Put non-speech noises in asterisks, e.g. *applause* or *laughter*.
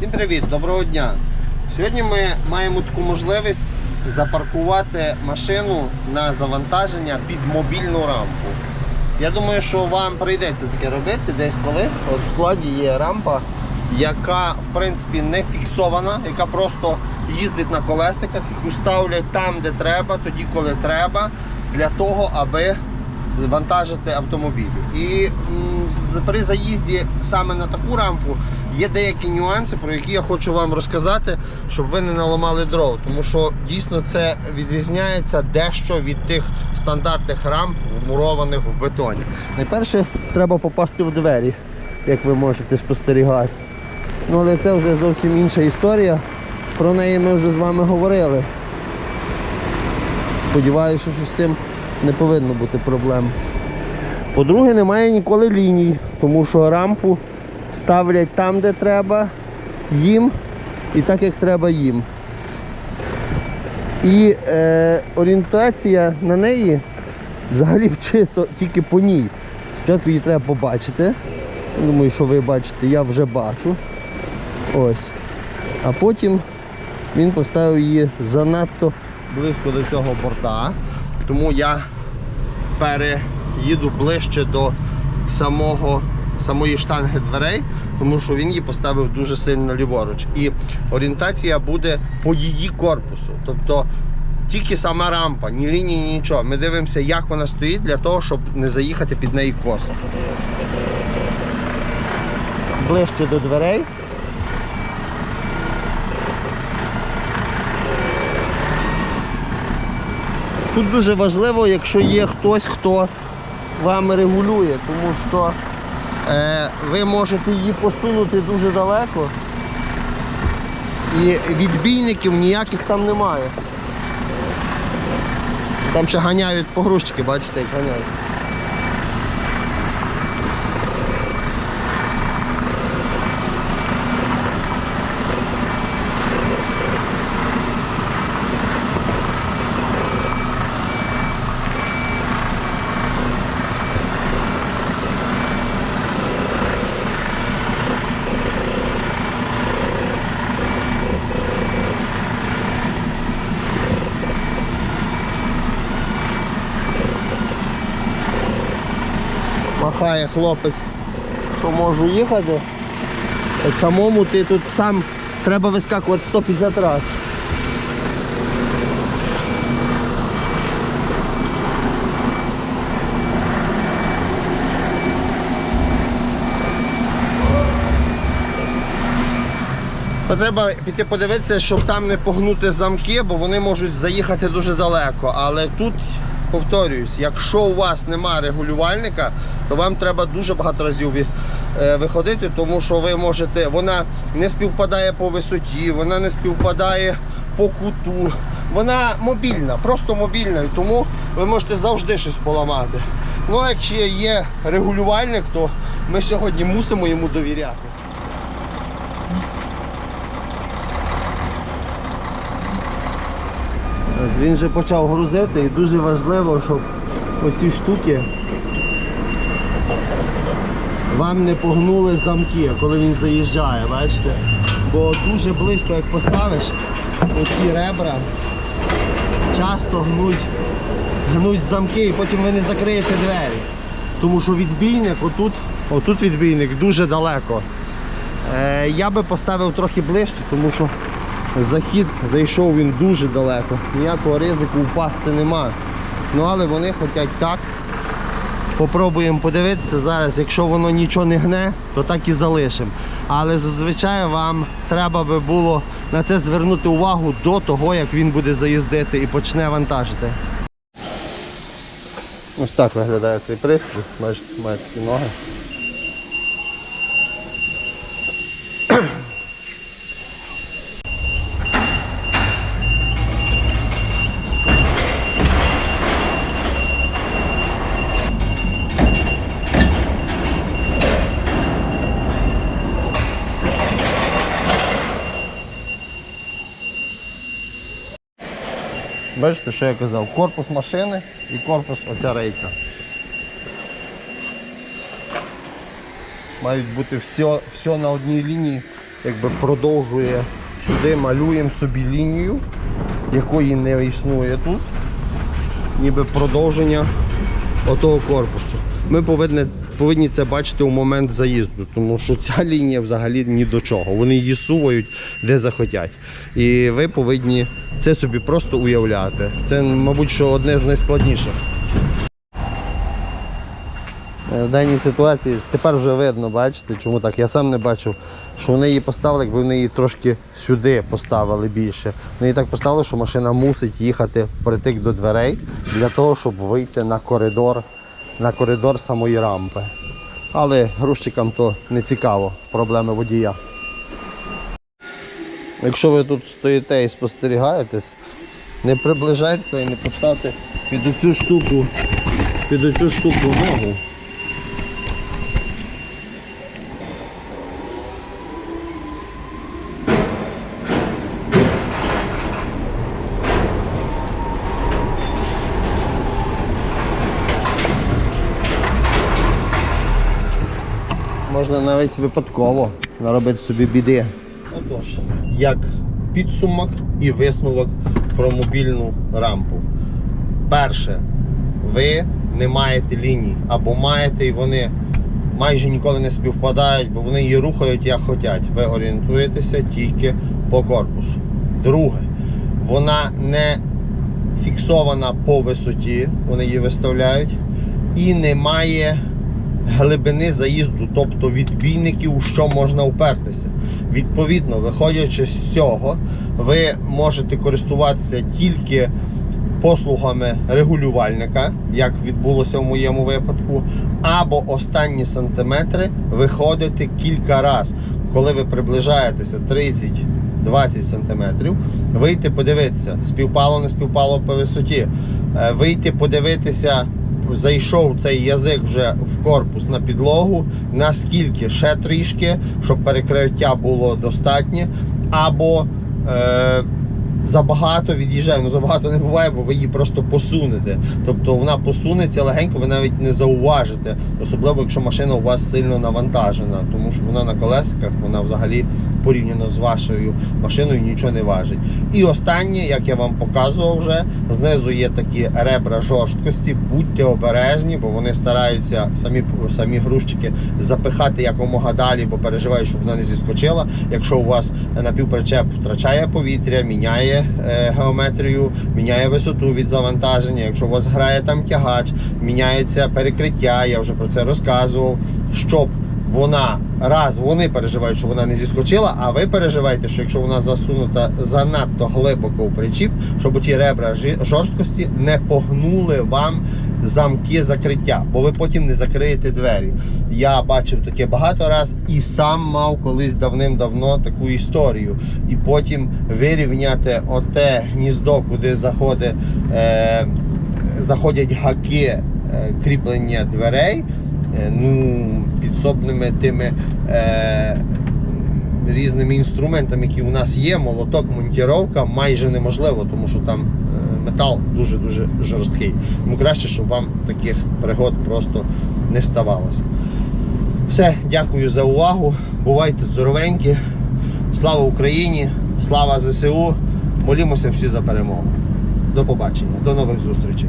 Всім привіт, доброго дня. Сьогодні ми маємо таку можливість запаркувати машину на завантаження під мобільну рампу. Я думаю, що вам прийдеться таке робити десь колись. От в складі є рампа, яка в принципі не фіксована, яка просто їздить на колесиках, яку ставлять там, де треба, тоді, коли треба, для того, аби вантажити автомобілі. І при заїзді саме на таку рампу є деякі нюанси, про які я хочу вам розказати, щоб ви не наламали дров. Тому що дійсно це відрізняється дещо від тих стандартних рамп, вмурованих в бетоні. Найперше треба попасти в двері, як ви можете спостерігати. Ну, але це вже зовсім інша історія. Про неї ми вже з вами говорили. Сподіваюся, що з цим не повинно бути проблем. По-друге, немає ніколи ліній, тому що рампу ставлять там, де треба їм і так, як треба їм. І е, орієнтація на неї взагалі чисто тільки по ній. Спочатку її треба побачити. Думаю, що ви бачите, я вже бачу. Ось. А потім він поставив її занадто близько до цього борта. Тому я переїду ближче до самого, самої штанги дверей, тому що він її поставив дуже сильно ліворуч. І орієнтація буде по її корпусу. Тобто тільки сама рампа, ні лінії, ні нічого. Ми дивимося, як вона стоїть для того, щоб не заїхати під неї косо. Ближче до дверей. Тут дуже важливо, якщо є хтось, хто вам регулює, тому що е, ви можете її посунути дуже далеко і відбійників ніяких там немає. Там ще ганяють погрузчики, бачите, як ганяють. Махає хлопець, що можу їхати. Самому ти тут сам треба вискакувати 150 разів. Треба піти подивитися, щоб там не погнути замки, бо вони можуть заїхати дуже далеко. Але тут, повторююсь, якщо у вас немає регулювальника, то вам треба дуже багато разів е, виходити, тому що ви можете, вона не співпадає по висоті, вона не співпадає по куту. Вона мобільна, просто мобільна, і тому ви можете завжди щось поламати. Ну, а якщо є регулювальник, то ми сьогодні мусимо йому довіряти. Ось Він вже почав грузити і дуже важливо, щоб оці штуки вам не погнули замки, коли він заїжджає, бачите? Бо дуже близько як поставиш оці ребра, часто гнуть, гнуть замки і потім ви не закриєте двері. Тому що відбійник отут, отут відбійник дуже далеко. Е, я би поставив трохи ближче, тому що захід зайшов він дуже далеко. Ніякого ризику впасти нема. Ну але вони хочуть так. Попробуємо подивитися зараз, якщо воно нічого не гне, то так і залишимо. Але зазвичай вам треба би було на це звернути увагу до того, як він буде заїздити і почне вантажити. Ось так виглядає цей пристрій. Бачите, має такі ноги. Бачите, що я казав? Корпус машини і корпус оця рейка. Мають бути все, все на одній лінії якби продовжує сюди, малюємо собі лінію, якої не існує тут, ніби продовження отого корпусу. Ми повинні, повинні це бачити у момент заїзду, тому що ця *laughs* лінія взагалі ні до чого. Вони її сувають де захотять. І ви повинні це собі просто уявляти. Це, мабуть, що одне з найскладніших. Е, В даній ситуації тепер вже видно, бачите, чому так. Я сам не бачив, що вони її поставили, якби вони її трошки сюди поставили більше. Вони її так поставили, що машина мусить їхати притик до дверей для того, щоб вийти на коридор, на коридор самої рампи. Але грузчикам то не цікаво, проблеми водія. Якщо ви тут стоїте і спостерігаєтесь, не приближайтеся і не поставте під оцю штуку, під оцю штуку ногу. Можна навіть випадково наробити собі біди. Отож, як підсумок і висновок про мобільну рампу. Перше, ви не маєте ліній або маєте і вони майже ніколи не співпадають, бо вони її рухають як хочуть. Ви орієнтуєтеся тільки по корпусу. Друге, вона не фіксована по висоті, вони її виставляють, і немає глибини заїзду, тобто відбійників, у що можна упертися. Відповідно, виходячи з цього, ви можете користуватися тільки послугами регулювальника, як відбулося в моєму випадку, або останні сантиметри виходити кілька разів, коли ви приближаєтеся 30-20 сантиметрів, вийти подивитися, співпало, не співпало по висоті, Е, вийти подивитися зайшов цей язик вже в корпус на підлогу, наскільки ще трішки, щоб перекриття було достатнє, або е, забагато від'їжджає. Ну забагато не буває, бо ви її просто посунете. Тобто вона посунеться легенько, ви навіть не зауважите, особливо якщо машина у вас сильно навантажена, тому що вона на колесиках, вона взагалі порівняно з вашою машиною нічого не важить. І останнє, як я вам показував вже, знизу є такі ребра жорсткості, будьте обережні, бо вони стараються самі самі грузчики запихати якомога далі, бо переживають, щоб вона не зіскочила. Якщо у вас напівпричеп втрачає повітря, міняє е, геометрію, міняє висоту від завантаження. Якщо у вас грає там тягач, міняється перекриття, я вже про це розказував, щоб вона раз вони переживають, що вона не зіскочила, а ви переживаєте, що якщо вона засунута занадто глибоко в причіп, щоб ті ребра жорсткості не погнули вам замки закриття, бо ви потім не закриєте двері. Я бачив таке багато раз і сам мав колись давним-давно таку історію. І потім вирівняти оте гніздо, куди заходить, е, заходять гаки е, кріплення дверей. Е, ну, підсобними тими е, різними інструментами, які у нас є, молоток, монтіровка майже неможливо, тому що там е, метал дуже-дуже жорсткий. Тому краще, щоб вам таких пригод просто не ставалося. Все, дякую за увагу. Бувайте здоровенькі. Слава Україні! Слава ЗСУ! Молімося всі за перемогу. До побачення, до нових зустрічей.